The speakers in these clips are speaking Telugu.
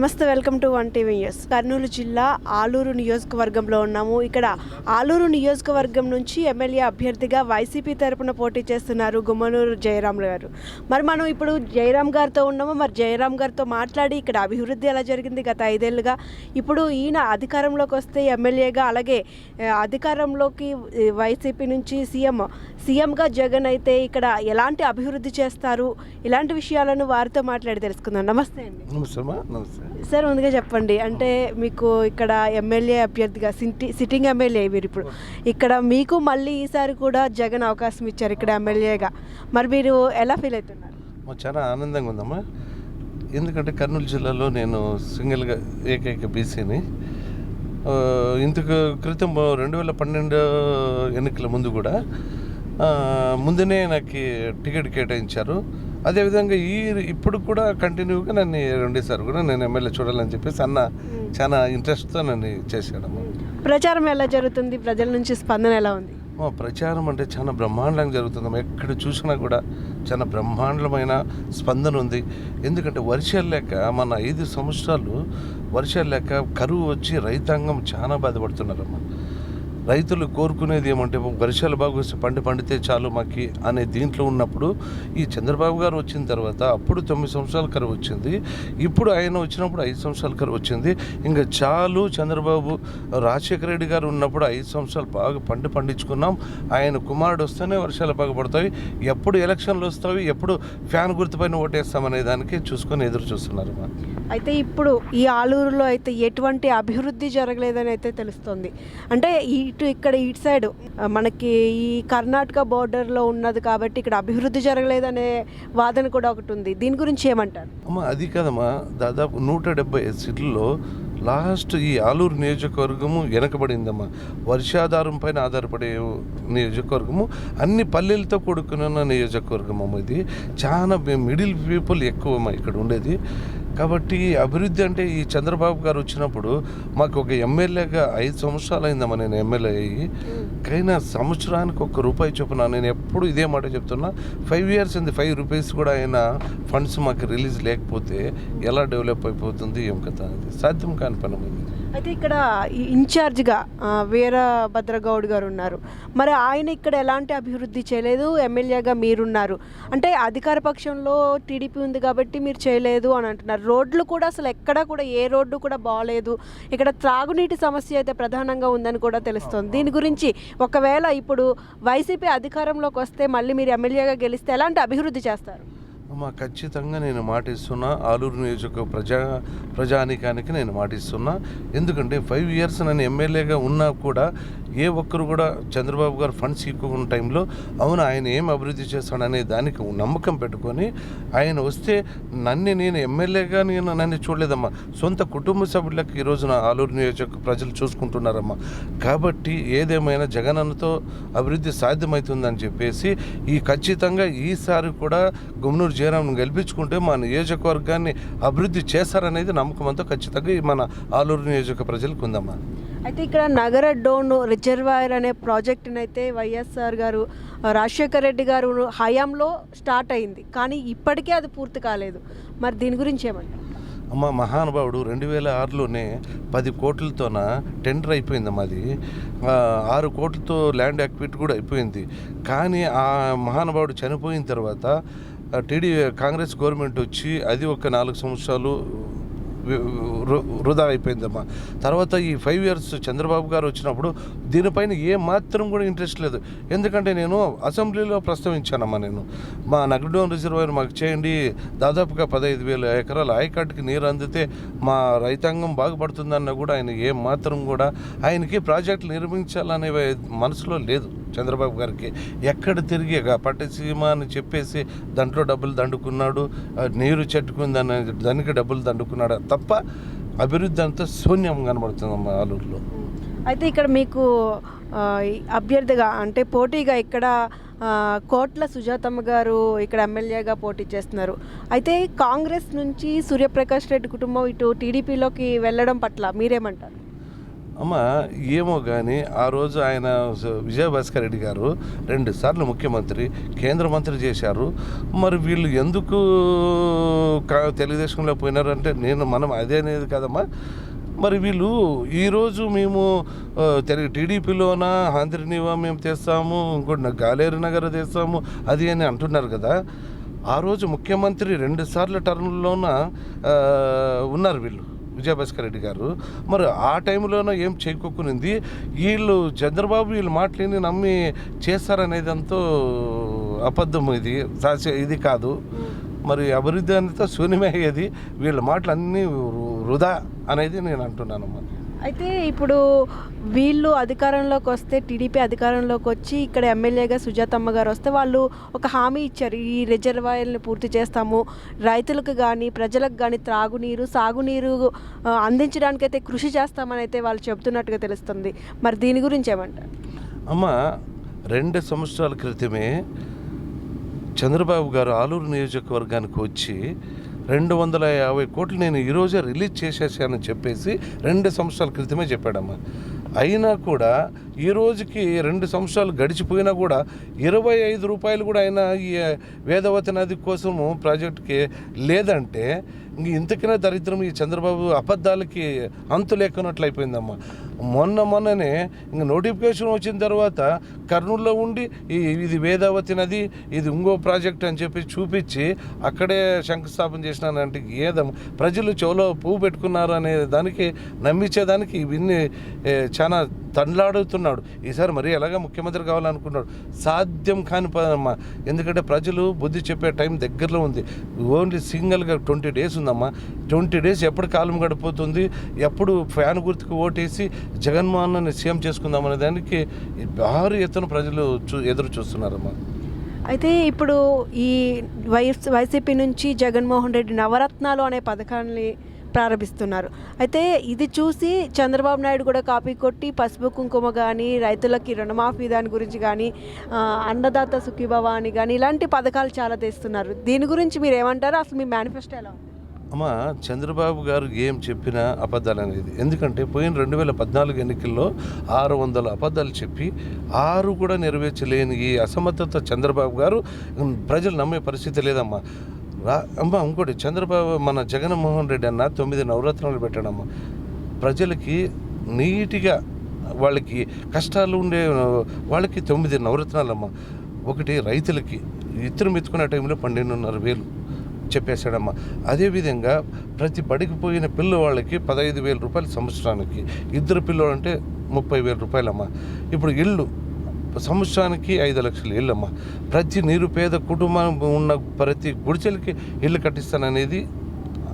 నమస్తే welcome to one TV news. Kurnool జిల్లా ఆలూరు నియోజకవర్గంలో ఉన్నాము. ఇక్కడ ఆలూరు నియోజకవర్గం నుంచి ఎమ్మెల్యే అభ్యర్థిగా వైసీపీ తరపున పోటీ చేస్తున్నారు గుమ్మనూరు జయరాం గారు. మరి మనం ఇప్పుడు జయరాం గారితో ఉన్నాము. మరి జయరాం గారితో మాట్లాడి ఇక్కడ అభివృద్ధి ఎలా జరిగింది గత ఐదేళ్ళుగా? ఇప్పుడు ఈయన అధికారంలోకి వస్తే ఎమ్మెల్యేగా అలాగే అధికారంలోకి వైసీపీ నుంచి సీఎం సీఎంగా జగన్ అయితే ఇక్కడ ఎలాంటి అభివృద్ధి చేస్తారు? ఇలాంటి విషయాలను వారితో మాట్లాడి తెలుసుకుందాం. నమస్తే అండి. నమస్తే నమస్తే. సార్ ముందుగా చెప్పండి. అంటే మీకు ఇక్కడ ఎమ్మెల్యే అభ్యర్థిగా సిట్టి సిట్టింగ్ ఎమ్మెల్యే మీరు ఇప్పుడు. ఇక్కడ మీకు మళ్ళీ ఈసారి కూడా జగన్ అవకాశం ఇచ్చారు ఇక్కడ ఎమ్మెల్యేగా. మరి మీరు ఎలా ఫీల్ అవుతున్నారు? చాలా ఆనందంగా ఉందమ్మా. ఎందుకంటే కర్నూలు జిల్లాలో నేను సింగిల్గా ఏకైక బీసీని. ఇంతకు క్రితం రెండు వేల పన్నెండు ఎన్నికల ముందు కూడా ముందునే నాకు టికెట్ కేటాయించారు. అదేవిధంగా ఈ ఇప్పుడు కూడా కంటిన్యూగా నన్ను రెండేసారి కూడా నేను ఎమ్మెల్యే చూడాలని చెప్పేసి అన్న చాలా ఇంట్రెస్ట్తో నన్ను చేశాడమ్మా ప్రచారం ఎలా జరుగుతుంది? ప్రజల నుంచి స్పందన ఎలా ఉంది? ప్రచారం అంటే చాలా బ్రహ్మాండంగా జరుగుతుంది. ఎక్కడ చూసినా కూడా చాలా బ్రహ్మాండమైన స్పందన ఉంది. ఎందుకంటే వర్షాలు లేక మన ఐదు సంవత్సరాలు వర్షాలు లేక కరువు వచ్చి రైతాంగం చాలా బాధపడుతున్నారమ్మా రైతులు కోరుకునేది ఏమంటే వర్షాలు బాగా వస్తే పంట పండితే చాలు మాకి అనే దీంట్లో ఉన్నప్పుడు ఈ చంద్రబాబు గారు వచ్చిన తర్వాత అప్పుడు తొమ్మిది సంవత్సరాల కరువు వచ్చింది. ఇప్పుడు ఆయన వచ్చినప్పుడు ఐదు సంవత్సరాల కరువు వచ్చింది. ఇంకా చాలు చంద్రబాబు రాజశేఖర రెడ్డి గారు ఉన్నప్పుడు ఐదు సంవత్సరాలు బాగా పంట పండించుకున్నాం. ఆయన కుమారుడు వస్తేనే వర్షాలు బాగా పడతాయి. ఎప్పుడు ఎలక్షన్లు వస్తాయి ఎప్పుడు ఫ్యాన్ గుర్తుపైన ఓటేస్తామనే దానికి చూసుకొని ఎదురు చూస్తున్నారు మా. అయితే ఇప్పుడు ఈ ఆలూరులో అయితే ఎటువంటి అభివృద్ధి జరగలేదని అయితే తెలుస్తుంది. అంటే ఈ ఇటు ఇక్కడ ఇటు సైడ్ మనకి ఈ కర్ణాటక బోర్డర్లో ఉన్నది కాబట్టి ఇక్కడ అభివృద్ధి జరగలేదనే వాదన కూడా ఒకటి ఉంది. దీని గురించి ఏమంటారు? అమ్మ అది కాదమ్మా. దాదాపు నూట డెబ్బై ఐదు సీట్లలో లాస్ట్ ఈ ఆలూరు నియోజకవర్గము వెనకబడిందమ్మా. వర్షాధారం పైన ఆధారపడే నియోజకవర్గము అన్ని పల్లెలతో కూడుకున్న నియోజకవర్గం అమ్మ ఇది. చాలా మిడిల్ పీపుల్ ఎక్కువమ్మా ఇక్కడ ఉండేది. కాబట్టి అభివృద్ధి అంటే ఈ చంద్రబాబు గారు వచ్చినప్పుడు మాకు ఒక ఎమ్మెల్యేగా ఐదు సంవత్సరాలు అయిందమ్మా నేను ఎమ్మెల్యే అయ్యి. కైనా సంవత్సరానికి ఒక రూపాయి చొప్పున నేను ఎప్పుడు ఇదే మాట చెప్తున్నా ఫైవ్ ఇయర్స్ ఉంది ఫైవ్ రూపీస్ కూడా ఆయన ఫండ్స్ మాకు రిలీజ్ లేకపోతే ఎలా డెవలప్ అయిపోతుంది ఏం కథ అనేది. సాధ్యం కాని పని అయితే ఇక్కడ ఇన్ఛార్జ్గా వీరభద్రగౌడ్ గారు ఉన్నారు. మరి ఆయన ఇక్కడ ఎలాంటి అభివృద్ధి చేయలేదు ఎమ్మెల్యేగా మీరున్నారు. అంటే అధికార పక్షంలో టీడీపీ ఉంది కాబట్టి మీరు చేయలేదు అని అంటున్నారు. రోడ్లు కూడా అసలు ఎక్కడా కూడా ఏ రోడ్డు కూడా బాగలేదు ఇక్కడ త్రాగునీటి సమస్య అయితే ప్రధానంగా ఉందని కూడా తెలుస్తుంది. దీని గురించి ఒకవేళ ఇప్పుడు వైసీపీ అధికారంలోకి వస్తే మళ్ళీ మీరు ఎమ్మెల్యేగా గెలిస్తే ఎలాంటి అభివృద్ధి చేస్తారు? అమ్మా ఖచ్చితంగా నేను మాటిస్తున్నా. ఆలూరు నియోజక ప్రజా ప్రజానికానికి నేను మాటిస్తున్నా. ఎందుకంటే ఫైవ్ ఇయర్స్ నేను ఎమ్మెల్యేగా ఉన్నా కూడా ఏ ఒక్కరు కూడా చంద్రబాబు గారు ఫండ్స్ ఎక్కువ ఉన్న టైంలో అవును ఆయన ఏం అభివృద్ధి చేస్తాడనే దానికి నమ్మకం పెట్టుకొని ఆయన వస్తే నన్ను నేను ఎమ్మెల్యేగా నేను నన్ను చూడలేదమ్మా. సొంత కుటుంబ సభ్యులకు ఈ రోజున ఆలూరు నియోజక ప్రజలు చూసుకుంటున్నారమ్మా. కాబట్టి ఏదేమైనా జగనన్నతో అభివృద్ధి సాధ్యమవుతుందని చెప్పేసి ఈ ఖచ్చితంగా ఈసారి కూడా గుమ్నూరు జయరామ్ను గెలిపించుకుంటే మా నియోజకవర్గాన్ని అభివృద్ధి చేస్తారనేది నమ్మకంతో ఖచ్చితంగా మన ఆలూరు నియోజక ప్రజలకు ఉందమ్మా. అయితే ఇక్కడ నగర డోన్ రిజర్వాయర్ అనే ప్రాజెక్టుని అయితే వైఎస్ఆర్ గారు రాజశేఖర్ రెడ్డి గారు హయాంలో స్టార్ట్ అయింది. కానీ ఇప్పటికే అది పూర్తి కాలేదు. మరి దీని గురించి ఏమంటారు? అమ్మ మహానుభావుడు రెండు వేల ఆరులోనే పది కోట్లతోన టెండర్ అయిపోయింది మాది. ఆరు కోట్లతో ల్యాండ్ యాక్విట్ కూడా అయిపోయింది. కానీ ఆ మహానుభావుడు చనిపోయిన తర్వాత టీడీ కాంగ్రెస్ గవర్నమెంట్ వచ్చి అది ఒక నాలుగు సంవత్సరాలు వృధా అయిపోయిందమ్మా. తర్వాత ఈ ఫైవ్ ఇయర్స్ చంద్రబాబు గారు వచ్చినప్పుడు దీనిపైన ఏ మాత్రం కూడా ఇంట్రెస్ట్ లేదు. ఎందుకంటే నేను అసెంబ్లీలో ప్రస్తావించానమ్మా నేను. మా నగడోన్ రిజర్వాయర్ మాకు చేయండి. దాదాపుగా పదహైదు వేల ఎకరాల ఆయకట్టుకి నీరు అందితే మా రైతాంగం బాగుపడుతుందన్న కూడా ఆయన ఏ మాత్రం కూడా ఆయనకి ప్రాజెక్టులు నిర్మించాలనే మనసులో లేదు. చంద్రబాబు గారికి ఎక్కడ తిరిగి పట్టసీమ అని చెప్పేసి దాంట్లో డబ్బులు దండుకున్నాడు నీరు చెట్టుకుందని దానికి డబ్బులు దండుకున్నాడు తప్ప అభివృద్ధి అంతా శూన్యం కనబడుతుంది ఆలూరులో. అయితే ఇక్కడ మీకు అభ్యర్థిగా అంటే పోటీగా ఇక్కడ కోట్ల సుజాతమ్మ గారు ఇక్కడ ఎమ్మెల్యేగా పోటీ చేస్తున్నారు. అయితే కాంగ్రెస్ నుంచి సూర్యప్రకాష్ రెడ్డి కుటుంబం ఇటు టీడీపీలోకి వెళ్ళడం పట్ల మీరేమంటారు? అమ్మ ఏమో కానీ ఆ రోజు ఆయన విజయభాస్కర్ రెడ్డి గారు రెండు సార్లు ముఖ్యమంత్రి కేంద్ర మంత్రి చేశారు. మరి వీళ్ళు ఎందుకు కా- తెలుగుదేశంలో పోయినారంటే నేను మనం అదే అనేది కదమ్మా. మరి వీళ్ళు ఈరోజు మేము తెలుగు టీడీపీలోన ఆంధ్రనివా మేము తెస్తాము ఇంకోటి గాలేరు నగర్ తెస్తాము అది అని అంటున్నారు కదా. ఆ రోజు ముఖ్యమంత్రి రెండు సార్లు టర్మ్లోన ఉన్నారు వీళ్ళు? విజయభాస్కర్ రెడ్డి గారు. మరి ఆ టైంలోనూ ఏం చేకూకునింది వీళ్ళు చంద్రబాబు వీళ్ళు మాటలేని నమ్మి చేస్తారనేది అంతా అబద్ధం ఇది. ఇది కాదు. మరి అభివృద్ధి అంతా శూన్యమే అయ్యేది. వీళ్ళ మాటలు అన్నీ వృధా అనేది నేను అంటున్నానమ్మా. అయితే ఇప్పుడు వీళ్ళు అధికారంలోకి వస్తే టీడీపీ అధికారంలోకి వచ్చి ఇక్కడ ఎమ్మెల్యేగా సుజాతమ్మ గారు వస్తే వాళ్ళు ఒక హామీ ఇచ్చారు. ఈ రిజర్వాయర్ని పూర్తి చేస్తాము. రైతులకు కానీ ప్రజలకు కానీ త్రాగునీరు సాగునీరు అందించడానికైతే కృషి చేస్తామని అయితే వాళ్ళు చెబుతున్నట్టుగా తెలుస్తుంది. మరి దీని గురించి ఏమంటారు? అమ్మ రెండు సంవత్సరాల క్రితమే చంద్రబాబు గారు ఆలూరు నియోజకవర్గానికి వచ్చి రెండు వందల యాభై కోట్లు నేను ఈరోజే రిలీజ్ చేసేసానని చెప్పేసి రెండు సంవత్సరాల క్రితమే చెప్పాడమ్మా. అయినా కూడా ఈ రోజుకి రెండు సంవత్సరాలు గడిచిపోయినా కూడా ఇరవై ఐదు రూపాయలు కూడా అయినా ఈ వేదవతి నది కోసము ప్రాజెక్టుకి లేదంటే ఇంక ఇంతకైనా దరిద్రం ఈ చంద్రబాబు అబద్ధాలకి అంతు లేకున్నట్లు అయిపోయిందమ్మా. మొన్న మొన్ననే ఇంక నోటిఫికేషన్ వచ్చిన తర్వాత కర్నూలులో ఉండి ఈ ఇది వేదావతి నది ఇది ఇంకో ప్రాజెక్ట్ అని చెప్పి చూపించి అక్కడే శంకుస్థాపన చేసినానంటే ఏదం ప్రజలు చెవులో పువ్వు పెట్టుకున్నారు అనే దానికి నమ్మించేదానికి ఇవన్నీ చాలా తండ్లాడుతున్నాడు ఈసారి మరీ ఎలాగ ముఖ్యమంత్రి కావాలనుకున్నాడు సాధ్యం కాని పదమ్మా ఎందుకంటే ప్రజలు బుద్ధి చెప్పే టైం దగ్గరలో ఉంది. ఓన్లీ సింగిల్గా ట్వంటీ డేస్ ఉందమ్మా. ట్వంటీ డేస్ ఎప్పుడు కాలం గడిపోతుంది? ఎప్పుడు ఫ్యాన్ గుర్తుకు ఓటేసి జగన్మోహన్ సీఎం చేసుకుందామనే దానికి భారీ ఎత్తున ప్రజలు చూ ఎదురు చూస్తున్నారమ్మా. అయితే ఇప్పుడు ఈ వైఎస్ వైసీపీ నుంచి జగన్మోహన్ రెడ్డి నవరత్నాలు అనే పథకాన్ని ప్రారంభిస్తున్నారు. అయితే ఇది చూసి చంద్రబాబు నాయుడు కూడా కాపీ కొట్టి పసుపు కుంకుమ కానీ రైతులకి రుణమాఫీ దాని గురించి కానీ అన్నదాత సుఖీభవ అని కానీ ఇలాంటి పథకాలు చాలా తెస్తున్నారు. దీని గురించి మీరు ఏమంటారు? అసలు మీ మేనిఫెస్టో ఎలా ఉంది? అమ్మ చంద్రబాబు గారు ఏం చెప్పినా అబద్ధాలు అనేది. ఎందుకంటే పోయిన రెండు వేల పద్నాలుగు ఎన్నికల్లో ఆరు వందల అబద్ధాలు చెప్పి ఆరు కూడా నెరవేర్చలేని ఈ అసమర్థత చంద్రబాబు గారు ప్రజలు నమ్మే పరిస్థితి లేదమ్మా. రా అమ్మ ఇంకోటి చంద్రబాబు మన జగన్మోహన్ రెడ్డి అన్న తొమ్మిది నవరత్నాలు పెట్టాడమ్మా. ప్రజలకి నీట్గా వాళ్ళకి కష్టాలు ఉండే వాళ్ళకి తొమ్మిది నవరత్నాలమ్మ. ఒకటి రైతులకి ఇద్దరు మెత్తుకునే టైంలో పన్నెండున్నర వేలు చెప్పేశాడమ్మా. అదేవిధంగా ప్రతి బడికి పోయిన పిల్లవాళ్ళకి పదహైదు వేల రూపాయలు సంవత్సరానికి. ఇద్దరు పిల్లలు అంటే ముప్పై వేల రూపాయలమ్మా. ఇప్పుడు ఇల్లు సంవత్సరానికి ఐదు లక్షలు ఇల్లమ్మా. ప్రతి నిరుపేద కుటుంబం ఉన్న ప్రతి గుడిచెలకి ఇల్లు కట్టిస్తాననేది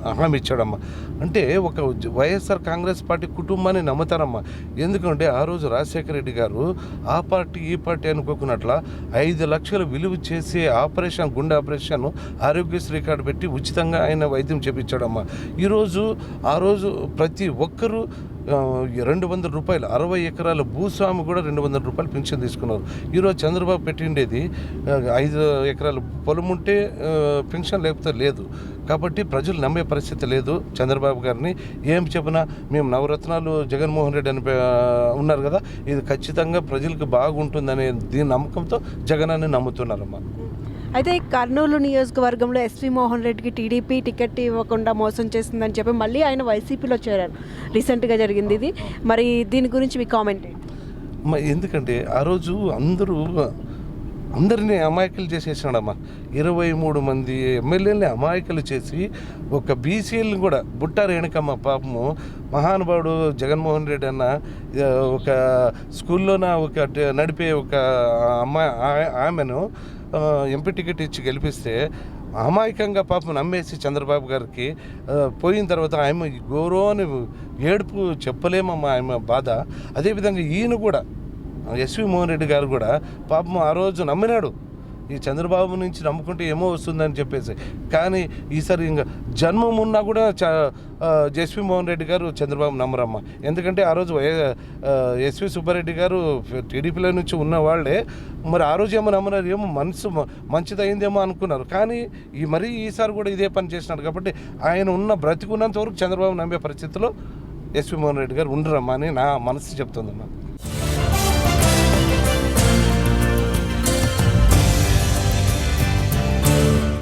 హామీ ఇచ్చాడమ్మా. అంటే ఒక వైఎస్ఆర్ కాంగ్రెస్ పార్టీ కుటుంబాన్ని నమ్ముతారమ్మా. ఎందుకంటే ఆ రోజు రాజశేఖర రెడ్డి గారు ఆ పార్టీ ఈ పార్టీ అనుకోకున్నట్ల ఐదు లక్షలు విలువ చేసే ఆపరేషన్ గుండె ఆపరేషన్ ఆరోగ్యశ్రీ కార్డు పెట్టి ఉచితంగా ఆయన వైద్యం చేపించాడమ్మా. ఈరోజు ఆ రోజు ప్రతి ఒక్కరూ రెండు వందల రూపాయలు అరవై ఎకరాల భూస్వామి కూడా రెండు వందల రూపాయలు పెన్షన్ తీసుకున్నారు. ఈరోజు చంద్రబాబు పెట్టిండేది ఐదు ఎకరాల పొలం ఉంటే పెన్షన్ లేకపోతే లేదు. కాబట్టి ప్రజలు నమ్మే పరిస్థితి లేదు చంద్రబాబు గారిని. ఏం చెప్పినా మేము నవరత్నాలు జగన్మోహన్ రెడ్డి అని ఉన్నారు కదా ఇది ఖచ్చితంగా ప్రజలకు బాగుంటుందనే దీని నమ్మకంతో జగన్ అని నమ్ముతున్నారమ్మా. అయితే కర్నూలు నియోజకవర్గంలో ఎస్వి మోహన్ రెడ్డికి టీడీపీ టికెట్ ఇవ్వకుండా మోసం చేసిందని చెప్పి మళ్ళీ ఆయన వైసీపీలో చేరారు. రీసెంట్గా జరిగింది ఇది. మరి దీని గురించి మీ కామెంట్ ఎందుకంటే ఆ రోజు అందరూ అందరినీ అమాయకులు చేసేసాడమ్మా. ఇరవై మూడు మంది ఎమ్మెల్యేలని అమాయకులు చేసి ఒక బీసీలను కూడా బుట్ట రేణుకమ్మ పాపము మహానుభావుడు జగన్మోహన్ రెడ్డి అన్న ఒక స్కూల్లోన ఒక నడిపే ఒక అమ్మాయి ఆమెను ఎంపీ టికెట్ ఇచ్చి గెలిపిస్తే అమాయకంగా పాపం నమ్మేసి చంద్రబాబు గారికి పోయిన తర్వాత ఆమె గౌరవాన్ని ఏడుపు చెప్పలేమమ్మా ఆమె బాధ. అదేవిధంగా ఈయన కూడా ఎస్వి మోహన్ రెడ్డి గారు కూడా పాపం ఆ రోజు నమ్మినాడు. ఈ చంద్రబాబు నుంచి నమ్ముకుంటే ఏమో వస్తుందని చెప్పేసి. కానీ ఈసారి ఇంకా జన్మం ఉన్నా కూడా చ ఆ, మోహన్ రెడ్డి గారు చంద్రబాబు నమ్మరమ్మ. ఎందుకంటే ఆ రోజు ఎస్వి సుబ్బారెడ్డి గారు టీడీపీలో నుంచి ఉన్న వాళ్ళే. మరి ఆ రోజు ఏమో నమ్మన్నారు ఏమో మనసు మంచిదైందేమో అనుకున్నారు. కానీ ఈ మరీ ఈసారి కూడా ఇదే పని చేసినారు కాబట్టి ఆయన ఉన్న బ్రతికున్నంత వరకు చంద్రబాబు నమ్మే పరిస్థితిలో ఎస్వి మోహన్ రెడ్డి గారు ఉండరమ్మా అని నా మనసు చెప్తుందమ్మా.